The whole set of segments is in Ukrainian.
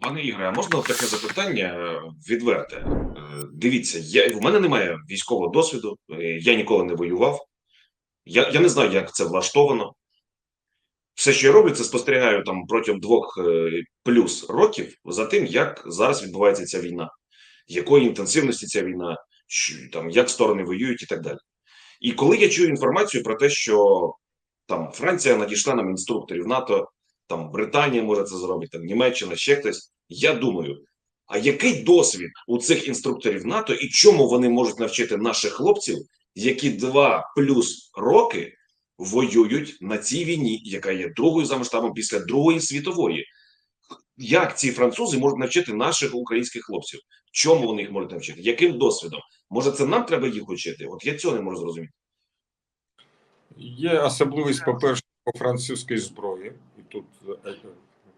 Пане Ігоре, а можна таке запитання е, відверте? Е, Дивіться, я, в мене немає військового досвіду, е, я ніколи не воював. Я, я не знаю, як це влаштовано. Все, що я роблю, це спостерігаю там протягом двох плюс років за тим, як зараз відбувається ця війна, якої інтенсивності ця війна, там, як сторони воюють і так далі. І коли я чую інформацію про те, що там Франція надійшла нам інструкторів НАТО, там Британія може це зробити, там Німеччина, ще хтось. Я думаю, а який досвід у цих інструкторів НАТО і чому вони можуть навчити наших хлопців, які два плюс роки воюють на цій війні, яка є другою за масштабом після Другої світової? Як ці французи можуть навчити наших українських хлопців? Чому вони їх можуть навчити? Яким досвідом? Може, це нам треба їх учити? От я цього не можу зрозуміти. Є особливість, по-перше, по французькій зброї, тут е,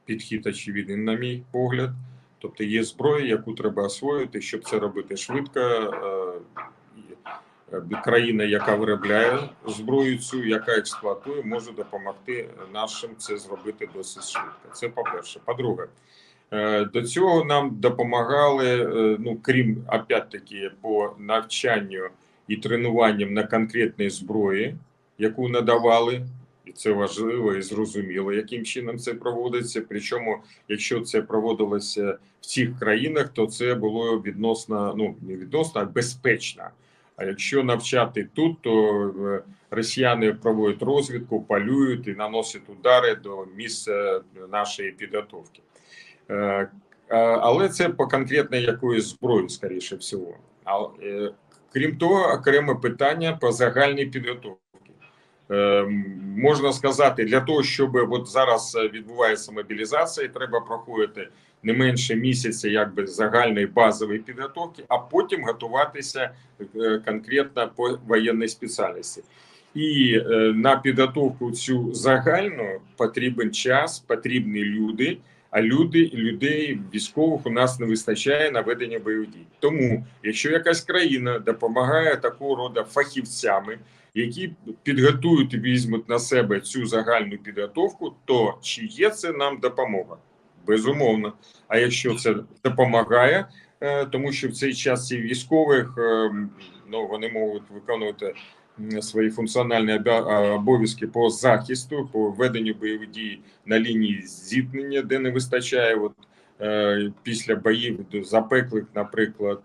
підхід очевидний, на мій погляд. Тобто є зброя, яку треба освоїти, щоб це робити швидко. Е, е, Країна, яка виробляє зброю, цю, яка експлуатує, може допомогти нашим це зробити досить швидко. Це по-перше. По-друге, е, до цього нам допомагали, ну крім опять-таки, по навчанню і тренуванням на конкретній зброї яку надавали, і це важливо і зрозуміло, яким чином це проводиться. Причому, якщо це проводилося в цих країнах, то це було відносно, ну не відносно, а безпечно. А якщо навчати тут, то е, росіяни проводять розвідку, палюють і наносять удари до місця нашої підготовки. Е, е, Але це по конкретно якоїсь зброї, скоріше всього. Крім того, окреме питання по загальній підготовці. Е, можна сказати, для того, щоб от зараз відбувається мобілізація, треба проходити не менше місяця, якби загальної базової підготовки, а потім готуватися е, конкретно по воєнній спеціальності. І е, на підготовку цю загальну потрібен час, потрібні люди. А люди людей військових у нас не вистачає на ведення бойових дій. Тому, якщо якась країна допомагає такого роду фахівцями, які підготують і візьмуть на себе цю загальну підготовку, то чи є це нам допомога? Безумовно. А якщо це допомагає, е, тому що в цей час ці військових е, ну вони можуть виконувати свої функціональні обов'язки по захисту, по веденню бойових дій на лінії зіткнення, де не вистачає от, е, після боїв запеклих, наприклад,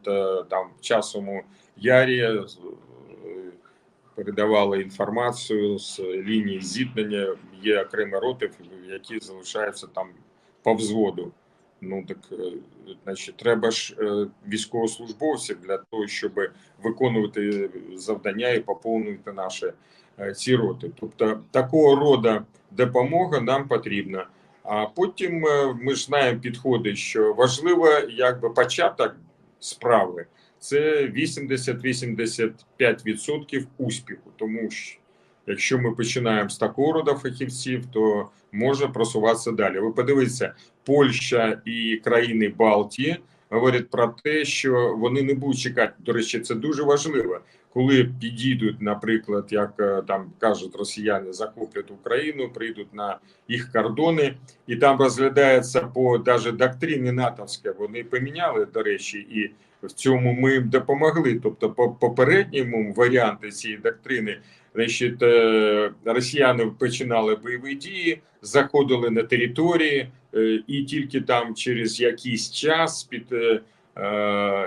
там в часому ярі передавали інформацію з лінії зіткнення. Є окремі роти, які залишаються там по взводу. Ну так значить, треба ж військовослужбовців для того, щоб виконувати завдання і поповнювати наші ці роти. Тобто такого роду допомога нам потрібна. А потім ми ж знаємо підходи, що важливо якби початок справи це 80-85% успіху. Тому що якщо ми починаємо з такого роду фахівців, то може просуватися далі. Ви подивіться, Польща і країни Балтії говорять про те, що вони не будуть чекати. До речі, це дуже важливо. Коли підійдуть, наприклад, як е, там кажуть росіяни, захоплять Україну, прийдуть на їх кордони, і там розглядається по навіть доктрині натовська. Вони поміняли до речі, і в цьому ми їм допомогли. Тобто, по попередньому варіанти цієї доктрини, значить, е, росіяни починали бойові дії, заходили на території, е, і тільки там через якийсь час під е,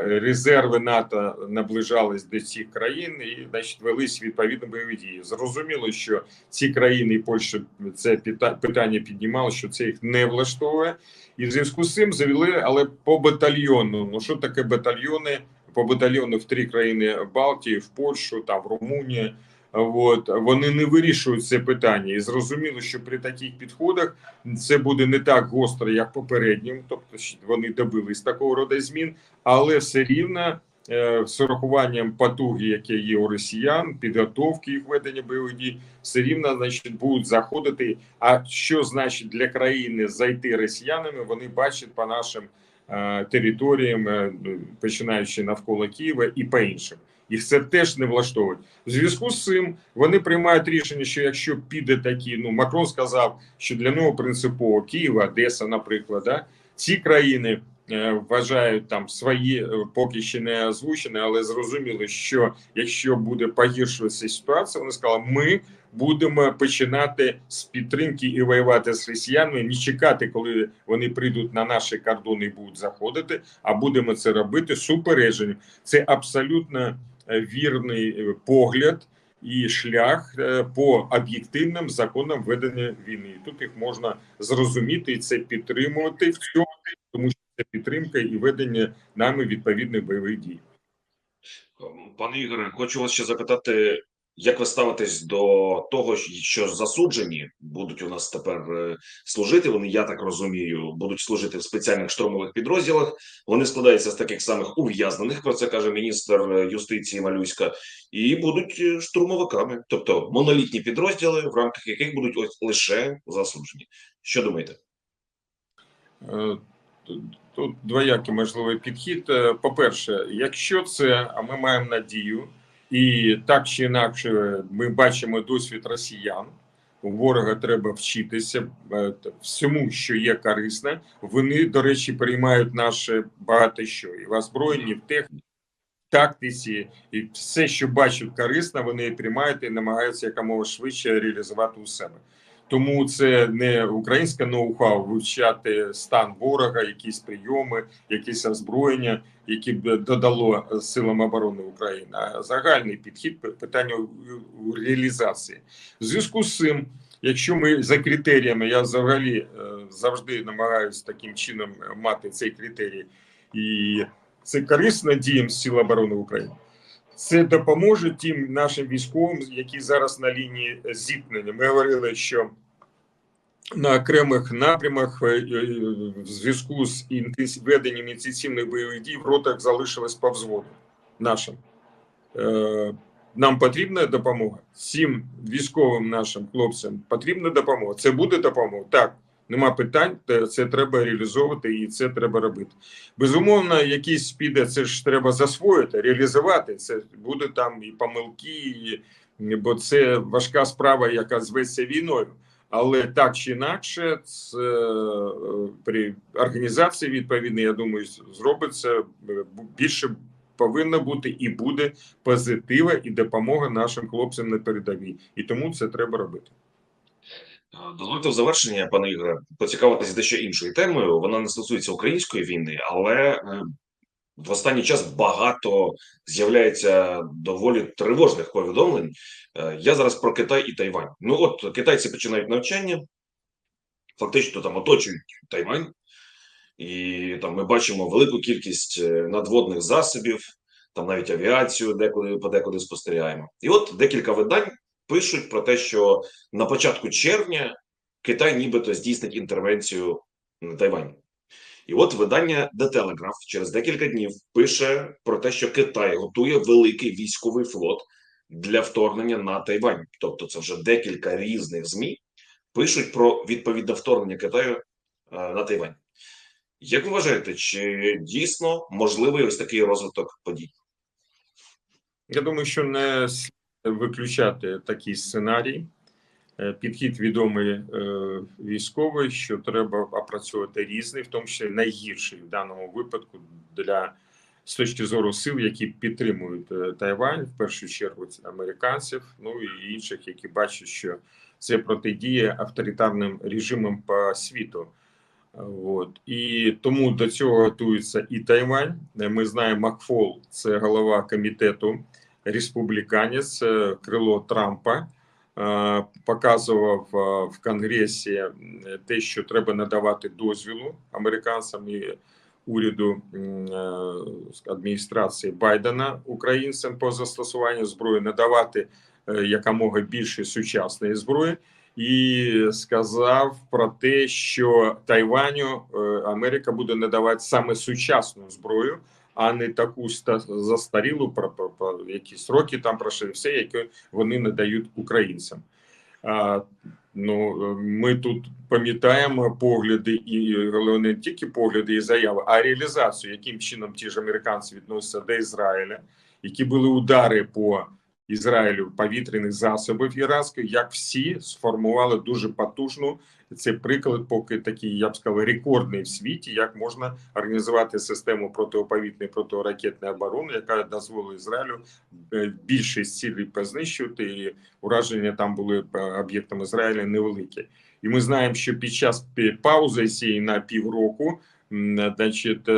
резерви НАТО наближались до цих країн і значить велись відповідно бойові дії. Зрозуміло, що ці країни і Польща це питання піднімали, що це їх не влаштовує. І в зв'язку з цим завели, але по батальйону. Ну що таке батальйони? По батальйону в три країни Балтії, в Польщу та в Румунії. От вони не вирішують це питання, і зрозуміло, що при таких підходах це буде не так гостро, як попереднім, тобто вони добились такого роду змін, але все рівно Е, з урахуванням потуги, які є у росіян, підготовки їх ведення бойових дій, все рівно значить будуть заходити. А що значить для країни зайти росіянами? Вони бачать по нашим е, територіям, е, починаючи навколо Києва і по іншим. Їх це теж не влаштовує. В зв'язку з цим вони приймають рішення, що якщо піде такі, ну Макрон сказав, що для нього принципово Києва, Одеса, наприклад, да, Ці країни е, вважають там свої е, поки ще не озвучені, але зрозуміли, що якщо буде погіршуватися ситуація, вони сказали, ми будемо починати з підтримки і воювати з росіянами, не чекати, коли вони прийдуть на наші кордони і будуть заходити, а будемо це робити з. Це абсолютно вірний е, погляд і шлях е, по об'єктивним законам ведення війни. І тут їх можна зрозуміти і це підтримувати в цьому, тому що це підтримка і ведення нами відповідних бойових дій. Пане Ігоре, хочу вас ще запитати, як ви ставитесь до того, що засуджені будуть у нас тепер е, служити? Вони, я так розумію, будуть служити в спеціальних штурмових підрозділах. Вони складаються з таких самих ув'язнених, про це каже міністр е, юстиції Малюська, і будуть е, штурмовиками, тобто монолітні підрозділи, в рамках яких будуть ось лише засуджені. Що думаєте? Тут- двоякий можливий підхід. Е, По-перше, якщо це, а ми маємо надію, і так чи інакше, ми бачимо досвід росіян. У ворога треба вчитися е, всьому, що є корисне. Вони, до речі, приймають наше багато що і в озброєнні, в техніці, в тактиці, і все, що бачать корисне, вони приймають і намагаються якомога швидше реалізувати у себе. Тому це не українське ноу-хау вивчати стан ворога, якісь прийоми, якісь озброєння, які б додало силам оборони України, а загальний підхід питання реалізації. В зв'язку з цим, якщо ми за критеріями, я взагалі е, завжди намагаюся таким чином мати цей критерій, і це корисно діям Сил оборони України. Це допоможе тим нашим військовим, які зараз на лінії зіткнення. Ми говорили, що на окремих напрямах е, е, в зв'язку з веденням інтенсивних бойових дій в ротах залишилось по взводу нашим. Е, Нам потрібна допомога. Всім військовим нашим хлопцям потрібна допомога. Це буде допомога. Так, нема питань. Це треба реалізовувати і це треба робити. Безумовно, якісь піде, це ж треба засвоїти, реалізувати. Це буде там і помилки, і, бо це важка справа, яка зветься війною. Але так чи інакше, це е, при організації відповідно, я думаю, зробиться е, більше повинно бути і буде позитива і допомога нашим хлопцям на передовій. І тому це треба робити. Дозвольте в завершення, пане Ігоре, поцікавитися дещо іншою темою. Вона не стосується української війни, але е, в останній час багато з'являється доволі тривожних повідомлень. Е, Я зараз про Китай і Тайвань. Ну от китайці починають навчання, фактично там оточують Тайвань, і там ми бачимо велику кількість е, надводних засобів, там навіть авіацію деколи подекуди спостерігаємо. І от декілька видань пишуть про те, що на початку червня Китай нібито здійснить інтервенцію на Тайвань. І от видання The Telegraph через декілька днів пише про те, що Китай готує великий військовий флот для вторгнення на Тайвань. Тобто, це вже декілька різних змі пишуть про відповідне вторгнення Китаю е, на Тайвань. Як ви вважаєте, чи дійсно можливий ось такий розвиток подій? Я думаю, що не виключати такий сценарій. Е, Підхід відомий е, військовий, що треба опрацьовувати різний, в тому числі найгірший в даному випадку для з точки зору сил, які підтримують е, Тайвань, в першу чергу це американців, ну і інших, які бачать, що це протидіє авторитарним режимам по світу. От і тому до цього готується і Тайвань. Ми знаємо, Макфол це голова комітету республіканець, е, крило Трампа. е, Показував в Конгресі те, що треба надавати дозвілу американцям і уряду е, адміністрації Байдена українцям по застосуванню зброї, надавати е, якомога більше сучасної зброї і сказав про те, що Тайваню е, Америка буде надавати саме сучасну зброю, а не таку ста- застарілу, про, про, про якісь роки там прошли, все, яке вони надають українцям. А, ну, ми тут пам'ятаємо погляди, і головне не тільки погляди і заяви, а реалізацію, яким чином ті ж американці відносяться до Ізраїля, які були удари по Ізраїлю повітряних засобів іранських, як всі сформували дуже потужну. Це приклад, поки такий, я б сказав, рекордний в світі, як можна організувати систему протиповітряної протиракетної оборони, яка дозволить Ізраїлю е, більшість цілей познищувати. І ураження там були об'єктом Ізраїля невеликі. І ми знаємо, що під час паузи цієї на півроку, значить, е,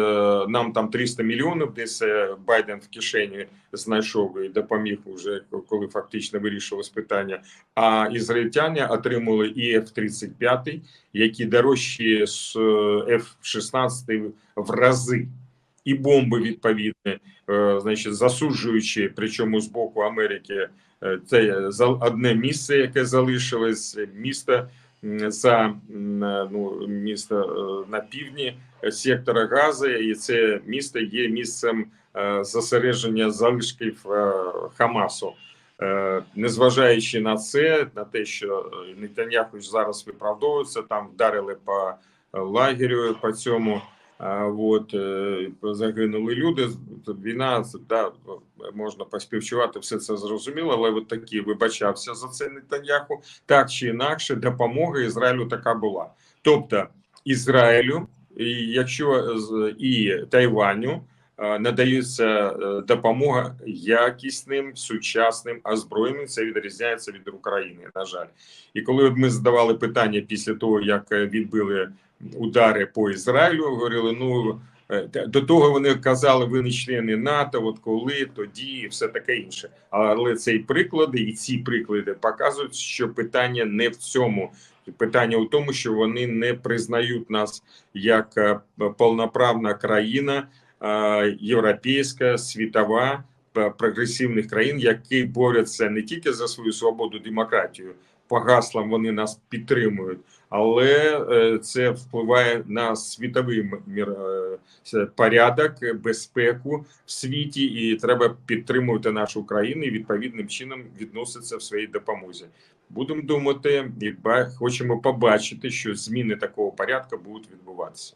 нам там 300 мільйонів, десь е, Байден в кишені знайшов і допоміг уже, коли фактично вирішилось питання. А ізраїльтяни отримали і F-35, які дорожчі з е, F-16 в рази. І бомби відповідні, е, значить, засуджуючи, причому з боку Америки, е, це одне місце, яке залишилось, місто за е, ну, місто е, на півдні сектора Гази, і це місто є місцем е, зосередження залишків Хамасу. Незважаючи на це, на те, що Нетаньяху зараз виправдовується, там вдарили по лагерю по цьому. От е, загинули люди. Війна да, можна поспівчувати, все це зрозуміло, але от такі вибачався за це Нетаньяху. Так чи інакше, допомога Ізраїлю така була. Тобто Ізраїлю, якщо з- і Тайваню е, надається е, допомога якісним сучасним озброєнням, це відрізняється від України. На жаль, і коли ми задавали питання після того, як е, відбили удари по Ізраїлю, говорили: ну е, до того вони казали, ви не члени НАТО, от коли, тоді, і все таке інше. Але цей приклади і ці приклади показують, що питання не в цьому. Питання у тому, що вони не признають нас як е, повноправна країна, е, європейська, світова, прогресивних країн, які борються не тільки за свою свободу, демократію. По гаслам вони нас підтримують, але е, це впливає на світовий е, порядок, безпеку в світі, і треба підтримувати нашу країну і відповідним чином відноситься в своїй допомозі. Будемо думати і хочемо побачити, що зміни такого порядку будуть відбуватися.